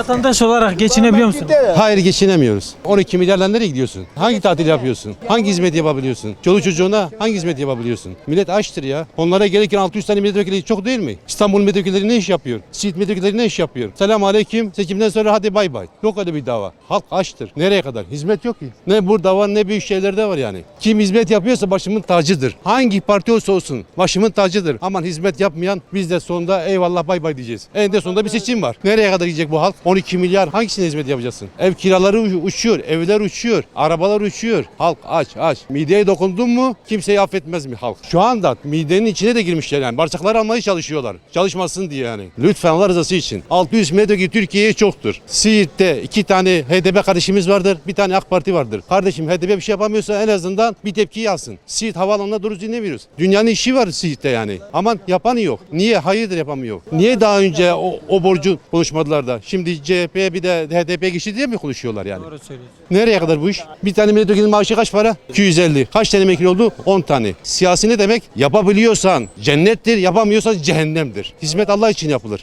Vatandaş olarak geçinebiliyor musunuz? Hayır geçinemiyoruz. 12 milyarla nereye gidiyorsun? Hangi tatil yapıyorsun? Hangi hizmet yapabiliyorsun? Çoluk çocuğuna hangi hizmet yapabiliyorsun? Millet açtır ya. Onlara gelirken 600 tane milletvekili çok değil mi? İstanbul milletvekilleri ne iş yapıyor? Siirt milletvekilleri ne iş yapıyor? Selam aleyküm. Seçimden sonra hadi bay bay. Yok öyle bir dava. Halk açtır. Nereye kadar? Hizmet yok ki. Ne burada var ne büyük şeylerde var yani. Kim hizmet yapıyorsa başımın tacıdır. Hangi parti olsa olsun başımın tacıdır. Aman hizmet yapmayan biz de sonunda eyvallah bay bay diyeceğiz. En de sonunda bir seçim var. Nereye kadar gidecek bu halk? 12 milyar hangisine hizmet yapacaksın? Ev kiraları uçuyor, evler uçuyor, arabalar uçuyor. Halk aç aç. Mideye dokundun mu kimseyi affetmez mi halk? Şu anda midenin içine de girmişler yani. Barçaklar almaya çalışıyorlar. Çalışmasın diye yani. Lütfen Allah rızası için. 600 milletvekili Türkiye'ye çoktur. Siirt'te iki tane HDP kardeşimiz vardır. Bir tane AK Parti vardır. Kardeşim HDP bir şey yapamıyorsa en azından bir tepki yazsın. Siirt havaalanına doğru dinlemiyoruz. Dünyanın işi var Siirt'te yani. Aman yapanı yok. Niye? Hayırdır yapamıyor. Niye daha önce o, o borcu konuşmadılar da? Şimdi CHP bir de HDP geçti diye mi konuşuyorlar yani? Doğru söylüyorsun. Nereye kadar bu iş? Bir tane milletvekilinin maaşı kaç para? 250. Kaç tane vekil oldu? 10 tane. Siyasi ne demek? Yapabiliyorsan cennettir, yapamıyorsan cehennemdir. Hizmet Allah için yapılır.